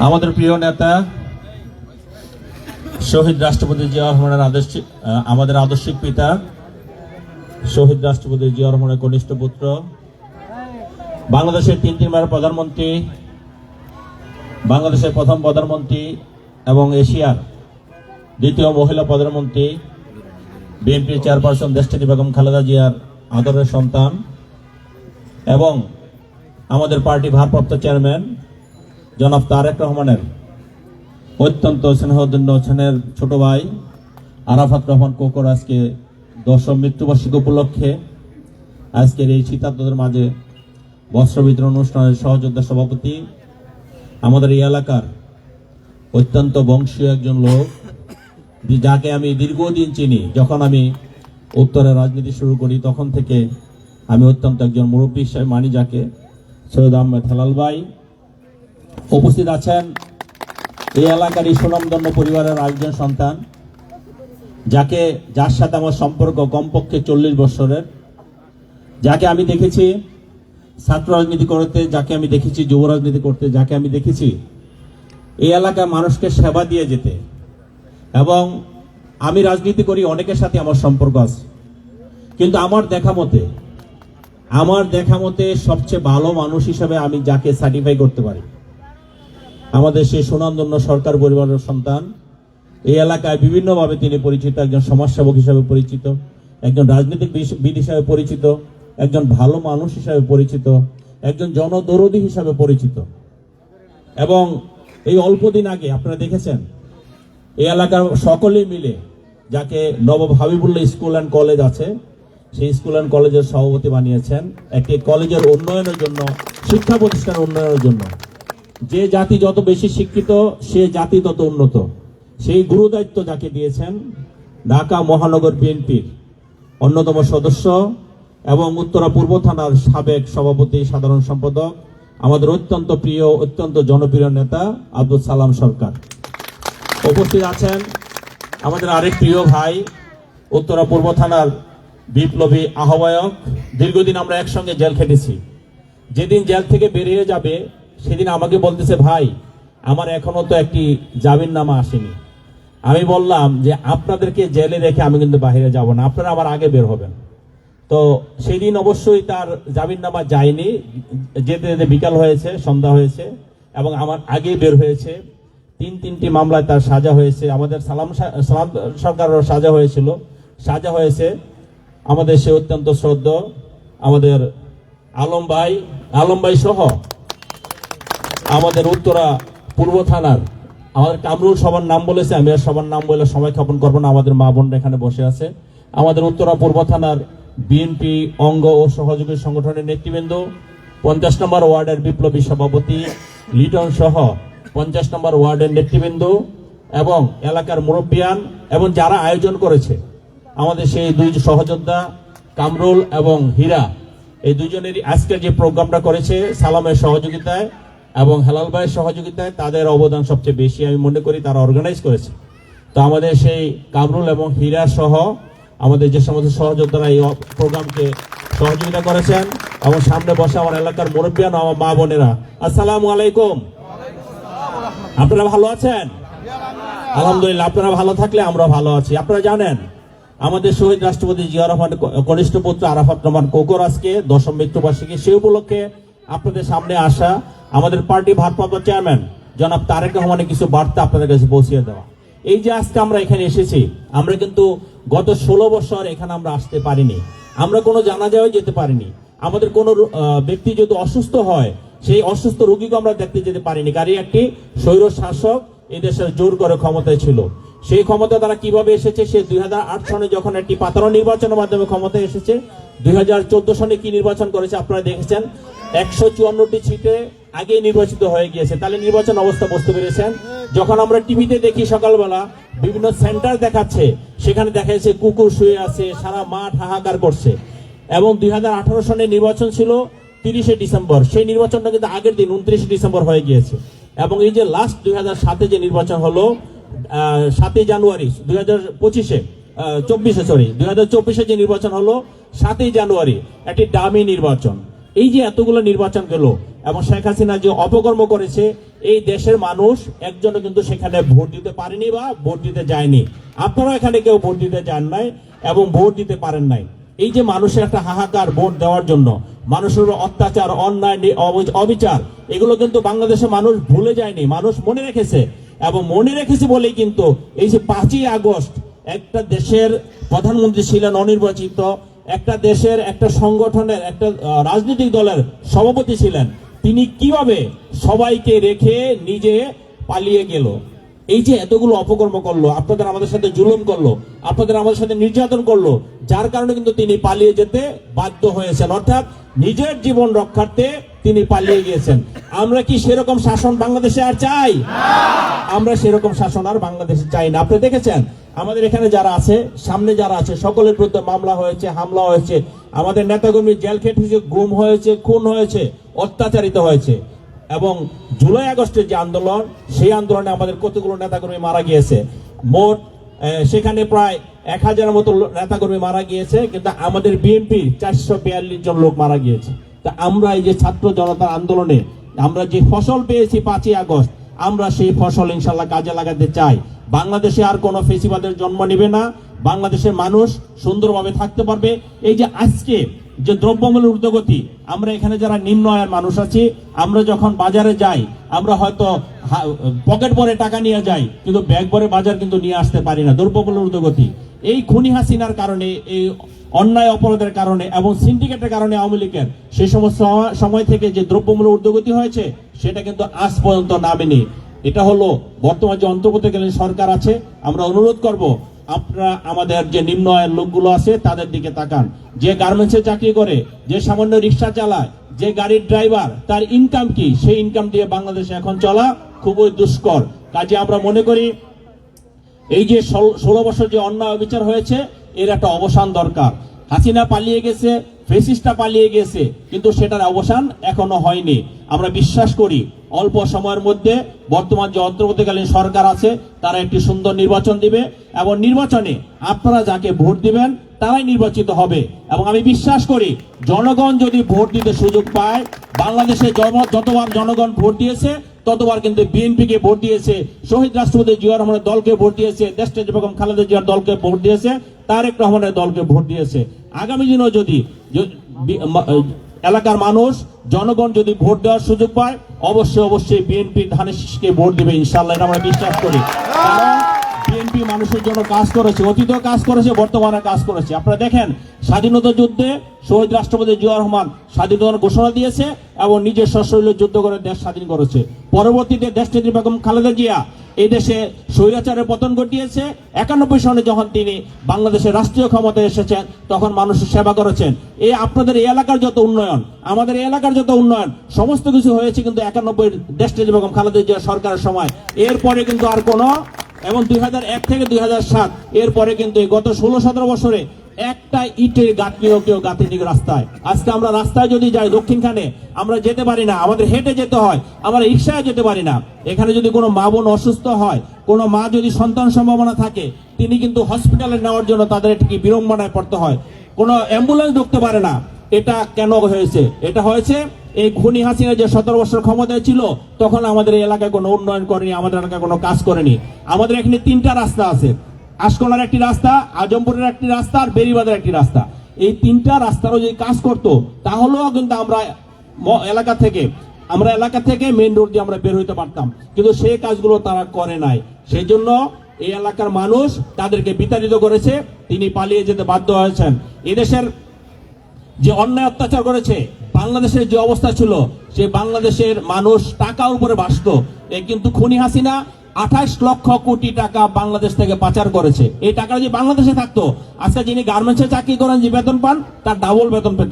আমাদের প্রিয় নেতা শহীদ রাষ্ট্রপতি জিয়া রহমানের আদর্শিক আহ, আমাদের আদর্শিক পিতা শহীদ রাষ্ট্রপতি জিয়া রহমানের কনিষ্ঠ পুত্র বাংলাদেশের তিন তিনবার প্রধানমন্ত্রী বাংলাদেশের প্রথম প্রধানমন্ত্রী এবং এশিয়ার দ্বিতীয় মহিলা প্রধানমন্ত্রী বিএনপি চেয়ারপারসন দেশটিনী বেগম খালেদা জিয়ার আদরের সন্তান এবং আমাদের পার্টি ভারপ্রাপ্ত চেয়ারম্যান জনাব তারেক রহমানের, অত্যন্ত স্নেহদন্য সেনের ছোট ভাই আরাফাত রহমান কোকর আজকে দশম মৃত্যুবার্ষিকী উপলক্ষে আজকের এই শীতার্থদের মাঝে বস্ত্র বিতরণ অনুষ্ঠানের সহযোদ্ধা সভাপতি, আমাদের এই এলাকার অত্যন্ত বংশীয় একজন লোক, যাকে আমি দীর্ঘদিন চিনি। যখন আমি উত্তরে রাজনীতি শুরু করি, তখন থেকে আমি অত্যন্ত একজন মুরব্বী হিসেবে মানি যাকে। সৈয়দ আহমেদ হেলাল ভাই। উপস্থিত আছেন এই এলাকারই সুনামধন্য পরিবারের আরেকজন সন্তান, যাকে, যার সাথে আমার সম্পর্ক কমপক্ষে চল্লিশ বছরের, যাকে আমি দেখেছি ছাত্র রাজনীতি করতে, যাকে আমি দেখেছি যুব রাজনীতি করতে, যাকে আমি দেখেছি এই এলাকার মানুষকে সেবা দিয়ে যেতে। এবং আমি রাজনীতি করি, অনেকের সাথে আমার সম্পর্ক আছে। কিন্তু আমার দেখা মতে আমার দেখা মতে সবচেয়ে ভালো মানুষ হিসাবে আমি যাকে সার্টিফাই করতে পারি। আমাদের সেই সুনামধন্য সরকার পরিবারের সন্তান। এই এলাকায় বিভিন্নভাবে তিনি পরিচিত, একজন সমাজসেবক হিসাবে পরিচিত, একজন রাজনৈতিক বিদ হিসাবে পরিচিত, একজন ভালো মানুষ হিসাবে পরিচিত, একজন জনদরদী হিসাবে পরিচিত। এবং এই অল্প দিন আগে, আপনারা দেখেছেন, এই এলাকার সকলেই মিলে যাকে Nawab Habibullah school and college আছে সেই স্কুল অ্যান্ড কলেজের সভাপতি বানিয়েছেন। একটি কলেজের উন্নয়নের জন্য, শিক্ষা প্রতিষ্ঠানের উন্নয়নের জন্য। যে জাতি যত বেশি শিক্ষিত, সে জাতি তত উন্নত। সেই গুরুদায়িত্ব যাকে দিয়েছেন ঢাকা মহানগর বিএনপির অন্যতম সদস্য এবং উত্তরা পূর্ব থানার সাবেক সভাপতি, সাধারণ সম্পাদক, আমাদের অত্যন্ত প্রিয়, অত্যন্ত জনপ্রিয় নেতা আব্দুল সালাম সরকার। উপস্থিত আছেন আমাদের আরেক প্রিয় ভাই, উত্তরা পূর্ব থানার বিপ্লবী আহ্বায়ক, দীর্ঘদিন আমরা একসঙ্গে জেল খেটেছি। যেদিন জেল থেকে বেরিয়ে যাবে, সেদিন আমাকে বলতেছে, ভাই, আমার এখনও তো একটি জামিন নামা আসেনি। আমি বললাম যে, আপনাদেরকে জেলে রেখে আমি কিন্তু বাইরে যাব না, আপনারা আমার আগে বের হবেন। তো সেই দিন অবশ্যই তার জামিন নামা যায়নি। যেতে যেতে বিকাল হয়েছে, সন্ধ্যা হয়েছে, এবং আমার আগেই বের হয়েছে। তিন তিনটি মামলায় তার সাজা হয়েছে। আমাদের সালাম সালাম সরকারেরও সাজা হয়েছিল। সাজা হয়েছে। আমাদের সে অত্যন্ত শ্রদ্ধ, আমাদের আলম ভাই আলম ভাই সহ আমাদের উত্তরা পূর্ব থানার, আমাদের কামরুল সবার নাম বলেছে, আমি আর সবার নাম বলে সময় ক্ষেপণ করব না, আমাদের মা বোনরা এখানে বসে আছে। আমাদের উত্তরা পূর্ব থানার বিএনপি অঙ্গ ও সহযোগী সংগঠনের নেতৃবৃন্দ, পঞ্চাশ নম্বর ওয়ার্ডের বিপ্লবী সভাপতি লিটন সহ পঞ্চাশ নম্বর ওয়ার্ডের নেতৃবৃন্দ এবং এলাকার মুরব্বিয়ান এবং যারা আয়োজন করেছে আমাদের সেই দুই সহযোদ্ধা, কামরুল এবং হীরা, এই দুজনেরই আজকে যে প্রোগ্রামটা করেছে সালামের সহযোগিতায় এবং হেলাল ভাইয়ের সহযোগিতায়, তাদের অবদান সবচেয়ে বেশি আমি মনে করি তারা অর্গানাইজ করেছে। তো আমাদের সেই কামরুল এবং হীরা সহ আমাদের যে সমস্ত সহযোদ্ধারা এই প্রোগ্রামকে সহযোগিতা করেছেন এবং সামনে বসে আমার এলাকার মুরব্বিয়ান আমার মা বোনেরা। আসসালামু আলাইকুম। আপনারা ভালো আছেন? আলহামদুলিল্লাহ, আপনারা ভালো থাকলে আমরা ভালো আছি। আপনারা জানেন আমাদের শহীদ রাষ্ট্রপতি জিয়া রহমান কনিষ্ঠ পুত্র আরাফাত রহমান কোকর আজকে দশম মৃত্যুবার্ষিকী। সে উপলক্ষে আপনাদের সামনে আসা আমাদের পার্টি ভারপ্রাপ্ত চেয়ারম্যান জনাব তারেক রহমানের কিছু বার্তা আপনাদের কাছে পৌঁছিয়ে দেওয়া। এই যে আজকে আমরা এখানে এসেছি, আমরা কিন্তু গত ষোলো বছর এখানে আমরা আসতে পারিনি। আমরা কোনো জানাজাও যেতে পারিনি। আমাদের কোনো ব্যক্তি যদি অসুস্থ হয়, সেই অসুস্থ রোগীকে আমরা দেখতে যেতে পারিনি। কারণ একটি স্বৈর শাসক এই দেশের জোর করে ক্ষমতায় ছিল। সেই ক্ষমতা তারা কীভাবে এসেছে? সে দুই সনে যখন একটি পাতানো নির্বাচনের মাধ্যমে ক্ষমতায় এসেছে, দুই সনে কি নির্বাচন করেছে আপনারা দেখেছেন? একশো চুয়ান্নটি সিটে আগেই নির্বাচিত হয়ে গিয়েছে। তাহলে নির্বাচন অবস্থা বুঝতে পেরেছেন? যখন আমরা টিভিতে দেখি সকালবেলা, বিভিন্ন সেন্টার দেখাচ্ছে, সেখানে দেখা যাচ্ছে কুকুর শুয়ে আছে, সারা মাঠ হাহাকার করছে। এবং দুই হাজার আঠারো সনে নির্বাচন ছিল তিরিশে ডিসেম্বর। সেই নির্বাচনটা কিন্তু আগের দিন উনত্রিশে ডিসেম্বর হয়ে গিয়েছে। এবং এই যে লাস্ট দুই সাতে যে নির্বাচন হলো সাতই জানুয়ারি দুই হাজার পঁচিশে চব্বিশে সরি দুই হাজার চব্বিশে যে নির্বাচন হলো, সাতই জানুয়ারি একটি ডামি নির্বাচন। এই যে এতগুলো নির্বাচন গেল এবং শেখ হাসিনা যে অপকর্ম করেছে, এই দেশের মানুষ একজনও কিন্তু সেখানে ভোট দিতে পারেনি বা ভোট দিতে যায়নি। আপনারা এখানে কেউ ভোট দিতে যান নাই এবং ভোট দিতে পারেন নাই। এই যে মানুষের একটা হাহাকার ভোট দেওয়ার জন্য মানুষের অত্যাচার, অন্যায় অব- অবিচার, এগুলো কিন্তু বাংলাদেশের মানুষ ভুলে যায়নি। মানুষ মনে রেখেছে। এবং মনে রেখেছে বলেই কিন্তু এই যে পাঁচই আগস্ট একটা দেশের প্রধানমন্ত্রী ছিলেন অনির্বাচিত, একটা দেশের, একটা সংগঠনের, একটা রাজনৈতিক দলের সভাপতি ছিলেন। তিনি কীভাবে সবাইকে রেখে নিজে পালিয়ে গেল? এই যে এতগুলো অপকর্ম করল আপনাদের আমাদের সাথে জুলুম করল আপনাদের আমাদের সাথে নির্যাতন করল যার কারণে কিন্তু তিনি পালিয়ে যেতে বাধ্য হয়েছেন। অর্থাৎ নিজের জীবন রক্ষার্থে তিনি পালিয়ে গিয়েছেন। আমরা কি সেরকম শাসন বাংলাদেশে আর চাই? আমরা সেরকম শাসন আর বাংলাদেশে চাই না। আপনি দেখেছেন আমাদের এখানে যারা আছে সামনে যারা আছে সকলের বিরুদ্ধে মামলা হয়েছে হামলা হয়েছে। আমাদের নেতাকর্মী জেল খেটেছে গুম হয়েছে খুন হয়েছে অত্যাচারিত হয়েছে। এবং জুলাই আগস্টের যে আন্দোলন, সেই আন্দোলনে আমাদের কতগুলো নেতাকর্মী মারা গিয়েছে? মোট সেখানে প্রায় এক হাজারের মতো নেতাকর্মী মারা গিয়েছে, কিন্তু আমাদের বিএনপি চারশো বিয়াল্লিশ জন লোক মারা গিয়েছে। তা আমরা এই যে ছাত্র জনতার আন্দোলনে, আমরা যে ফসল পেয়েছি পাঁচই আগস্ট, আমরা সেই ফসল ইনশাল্লাহ কাজে লাগাতে চাই। বাংলাদেশে আর কোনো ফেসিবাদের জন্ম নেবে না। বাংলাদেশের মানুষ সুন্দরভাবে থাকতে পারবে। এই যে আজকে যে দ্রব্যমূল্যের ঊর্ধ্বগতি, আমরা এখানে যারা নিম্ন আয়ের মানুষ আছি, আমরা যখন বাজারে যাই, আমরা হয়তো পকেট ভরে টাকা নিয়ে যাই, কিন্তু ব্যাগ ভরে বাজার কিন্তু নিয়ে আসতে পারি না, দ্রব্যমূল্যের ঊর্ধ্বগতি। এই খুনি হাসিনার কারণে, এই অন্যায় অপরাধের কারণে এবং সিন্ডিকেটের কারণে আওয়ামী লীগের সেই সমস্ত সময়- থেকে যে দ্রব্যমূল্য ঊর্ধ্বগতি হয়েছে, সেটা কিন্তু আজ পর্যন্ত নামেনি। এটা হলো বর্তমান যে অন্তর্বর্তীকালীন সরকার আছে, আমরা অনুরোধ করব আপনারা আমাদের যে নিম্ন আয়ের লোকগুলো আছে, তাদের দিকে তাকান। যে গার্মেন্টসে চাকরি করে, যে সামান্য রিক্সা চালায়, যে গাড়ির ড্রাইভার, তার ইনকাম কি? সেই ইনকাম দিয়ে বাংলাদেশে এখন চলা খুবই দুষ্কর। কাজে আমরা মনে করি, এই যে ষোল- বছর যে অন্যায় অবিচার হয়েছে, এর একটা অবসান দরকার। হাসিনা পালিয়ে গেছে ফেসিসটা পালিয়ে গেছে, কিন্তু সেটার অবসান এখনও হয়নি। আমরা বিশ্বাস করি অল্প সময়ের মধ্যে বর্তমান যে অন্তর্বর্তীকালীন সরকার আছে, তারা একটি সুন্দর নির্বাচন দিবে এবং নির্বাচনে আপনারা যাকে ভোট দিবেন, তারাই নির্বাচিত হবে। এবং আমি বিশ্বাস করি, জনগণ যদি ভোট দিতে সুযোগ পায়, বাংলাদেশে যতবার জনগণ ভোট দিয়েছে, ততবার কিন্তু বিএনপি কে ভোট দিয়েছে, শহীদ রাষ্ট্রপতি জিয়া রহমানের দলকে ভোট দিয়েছে দেশটা বেগম খালেদা জিয়ার দলকে ভোট দিয়েছে, তারেক রহমানের দলকে ভোট দিয়েছে। আগামী দিনেও যদি এলাকার মানুষ, জনগণ যদি ভোট দেওয়ার সুযোগ পায়, অবশ্যই অবশ্যই বিএনপি ধানের শীষকে ভোট দেবে ইনশাল্লাহ এটা আমরা বিশ্বাস করি। কারণ বিএনপি মানুষের জন্য কাজ করেছে অতীত কাজ করেছে বর্তমানে কাজ করেছে। আপনারা দেখেন, স্বাধীনতা যুদ্ধে শহীদ রাষ্ট্রপতি জিয়া রহমান স্বাধীনতার ঘোষণা দিয়েছে এবং নিজের সশরীরে যুদ্ধ করে দেশ স্বাধীন করেছে। পরবর্তীতে দেশনেত্রী বেগম খালেদা জিয়া এই দেশে স্বৈরাচারের পতন ঘটিয়েছে। একানব্বই সনে যখন তিনি বাংলাদেশের রাষ্ট্রীয় ক্ষমতায় এসেছেন, তখন মানুষের সেবা করেছেন। এই আপনাদের এই এলাকার যত উন্নয়ন, আমাদের এই এলাকার যত উন্নয়ন, সমস্ত কিছু হয়েছে কিন্তু একানব্বই দেশনেত্রী বেগম খালেদা জিয়া সরকারের সময়। এরপরে কিন্তু আর কোনো এবং দুই থেকে দুই সাত, এরপরে কিন্তু গত ষোলো সতেরো বছরে একটা ইটের গাঁথনিও কেউ গাঁথেনি রাস্তায়। আজকে আমরা রাস্তায় যদি যাই দক্ষিণখানে, আমরা যেতে পারি না, আমাদের হেঁটে যেতে হয়, আমরা রিক্সায় যেতে পারি না। এখানে যদি কোনো মা বোন অসুস্থ হয়, কোনো মা যদি সন্তান সম্ভাবনা থাকে, তিনি কিন্তু হসপিটালে নেওয়ার জন্য তাদের একটি বিড়ম্বনায় পড়তে হয়? কোনো অ্যাম্বুলেন্স ঢুকতে পারে না। এটা কেন হয়েছে? এটা হয়েছে এই খুনি হাসিনা যে সতেরো বছর ক্ষমতায় ছিল, তখন আমাদের এলাকায় কোনো উন্নয়ন করেনি, আমাদের এলাকায় কোনো কাজ করেনি। আমাদের এখানে তিনটা রাস্তা আছে। আশকোনার একটি রাস্তা, আজমপুরের একটি রাস্তা, আর বেরিবাদের একটি রাস্তা। এই তিনটা রাস্তারও যদি কাজ করতো, তাহলেও কিন্তু আমরা এলাকা থেকে, আমরা এলাকা থেকে মেন রোড দিয়ে আমরা বের হইতে পারতাম। কিন্তু সেই কাজগুলো তারা করে নাই। সেই জন্য এই এলাকার মানুষ তাদেরকে বিতাড়িত করেছে, তিনি পালিয়ে যেতে বাধ্য হয়েছেন। এদেশের যে অন্যায় অত্যাচার করেছে বাংলাদেশের যে অবস্থা ছিল, সে বাংলাদেশের মানুষ টাকার উপরে বাসত এ কিন্তু খুনি হাসিনা আঠাশ লক্ষ কোটি টাকা বাংলাদেশ থেকে পাচার করেছে। এই টাকা যদি বাংলাদেশে থাকতো, আজকে যিনি গার্মেন্টসে চাকরি করেন, যে বেতন পান, তার ডাবল বেতন পেতেন।